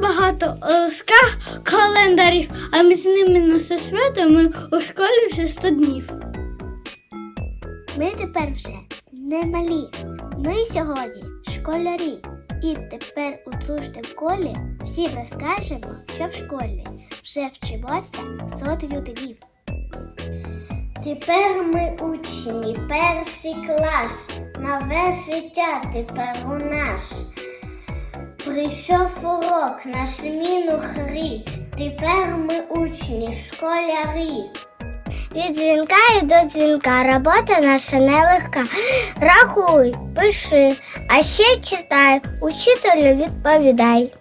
багато лоска календарів, а ми з ними на все свято ми у школі вже 100 днів. Ми тепер вже не малі. Ми сьогодні школярі. І тепер у дружному колі всім розкажемо, що в школі вже вчимося сотню днів. Тепер ми учні, перший клас, нове життя тепер у нас. Прийшов урок на зміну хрі. тепер ми учні, школярі. Від дзвінка і до дзвінка робота наша нелегка. Рахуй, пиши, а ще читай, учителю відповідай.